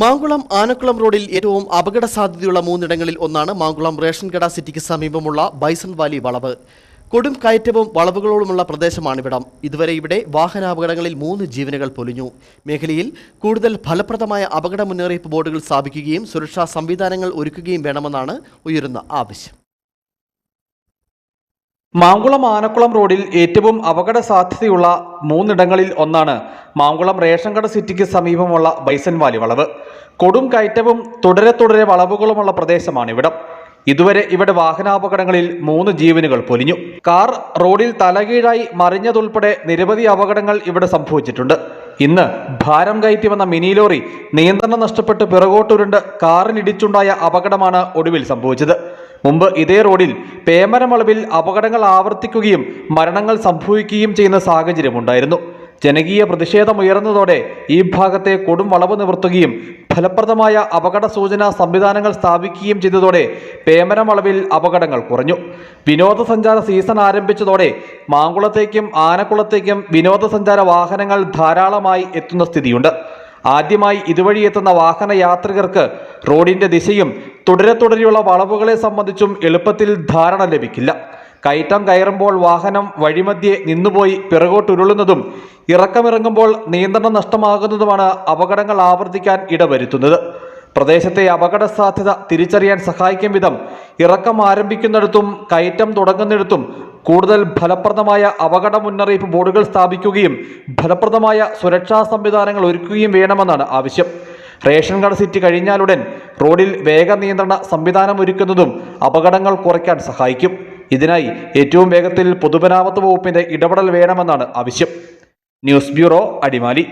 മാങ്കുളം ആനക്കുളം റോഡിൽ ഏറ്റവും അപകട സാധ്യതയുള്ള മൂന്നിടങ്ങളിൽ ഒന്നാണ് മാങ്കുളം റേഷൻ കട സിറ്റിക്ക് സമീപമുള്ള ബൈസൺ വാലി വളവ്. കൊടും കയറ്റവും വളവുകളോടുമുള്ള പ്രദേശമാണിവിടം. ഇതുവരെ ഇവിടെ വാഹനാപകടങ്ങളിൽ മൂന്ന് ജീവനുകൾ പൊലിഞ്ഞു. മേഖലയിൽ കൂടുതൽ ഫലപ്രദമായ അപകട മുന്നറിയിപ്പ് ബോർഡുകൾ സ്ഥാപിക്കുകയും സുരക്ഷാ സംവിധാനങ്ങൾ ഒരുക്കുകയും വേണമെന്നാണ് ഉയരുന്ന ആവശ്യം. മാങ്കുളം ആനക്കുളം റോഡിൽ ഏറ്റവും അപകട സാധ്യതയുള്ള മൂന്നിടങ്ങളിൽ ഒന്നാണ് മാങ്കുളം റേഷൻ കട സിറ്റിക്ക് സമീപമുള്ള ബൈസൻവാലി വളവ്. കൊടും കയറ്റവും തുടരെ തുടരെ വളവുകളുമുള്ള പ്രദേശമാണിവിടം. ഇതുവരെ ഇവിടെ വാഹനാപകടങ്ങളിൽ മൂന്ന് ജീവനുകൾ പൊലിഞ്ഞു. കാർ റോഡിൽ തലകീഴായി മറിഞ്ഞതുൾപ്പെടെ നിരവധി അപകടങ്ങൾ ഇവിടെ സംഭവിച്ചിട്ടുണ്ട്. ഇന്ന് ഭാരം കയറ്റി വന്ന മിനി ലോറി നിയന്ത്രണം നഷ്ടപ്പെട്ട് പിറകോട്ടുരുണ്ട് കാറിനിടിച്ചുണ്ടായ അപകടമാണ് ഒടുവിൽ സംഭവിച്ചത്. മുമ്പ് ഇതേ റോഡിൽ പേമരമളവിൽ അപകടങ്ങൾ ആവർത്തിക്കുകയും മരണങ്ങൾ സംഭവിക്കുകയും ചെയ്യുന്ന സാഹചര്യമുണ്ടായിരുന്നു ജനകീയ പ്രതിഷേധമുയർന്നതോടെ ഈ ഭാഗത്തെ കൊടും വളവ് നിവർത്തുകയും ഫലപ്രദമായ അപകട സൂചനാ സംവിധാനങ്ങൾ സ്ഥാപിക്കുകയും ചെയ്തതോടെ പേമരമളവിൽ അപകടങ്ങൾ കുറഞ്ഞു. വിനോദസഞ്ചാര സീസൺ ആരംഭിച്ചതോടെ മാങ്കുളത്തേക്കും ആനക്കുളത്തേക്കും വിനോദസഞ്ചാര വാഹനങ്ങൾ ധാരാളമായി എത്തുന്ന സ്ഥിതിയുണ്ട്. ആദ്യമായി ഇതുവഴി എത്തുന്ന വാഹന യാത്രികർക്ക് റോഡിന്റെ ദിശയും തുടരെ തുടരെയുള്ള വളവുകളെ സംബന്ധിച്ചും എളുപ്പത്തിൽ ധാരണ ലഭിക്കില്ല. കയറ്റം കയറുമ്പോൾ വാഹനം വഴിമധ്യേ നിന്നുപോയി പിറകോട്ടുരുളുന്നതും ഇറക്കമിറങ്ങുമ്പോൾ നിയന്ത്രണം നഷ്ടമാകുന്നതുമാണ് അപകടങ്ങൾ ആവർത്തിക്കാൻ ഇടവരുത്തുന്നത്. പ്രദേശത്തെ അപകട സാധ്യത തിരിച്ചറിയാൻ സഹായിക്കും വിധം ഇറക്കം ആരംഭിക്കുന്നിടത്തും കയറ്റം തുടങ്ങുന്നിടത്തും കൂടുതൽ ഫലപ്രദമായ അപകട മുന്നറിയിപ്പ് ബോർഡുകൾ സ്ഥാപിക്കുകയും ഫലപ്രദമായ സുരക്ഷാ സംവിധാനങ്ങൾ ഒരുക്കുകയും വേണമെന്നാണ് ആവശ്യം. റേഷൻ കട സിറ്റി കഴിഞ്ഞാലുടൻ റോഡിൽ വേഗ നിയന്ത്രണ സംവിധാനം ഒരുക്കുന്നതും അപകടങ്ങൾ കുറയ്ക്കാൻ സഹായിക്കും. ഇതിനായി ഏറ്റവും വേഗത്തിൽ പൊതുമരാമത്ത് വകുപ്പിന്റെ ഇടപെടൽ വേണമെന്നാണ് ആവശ്യം. News bureau Adimali.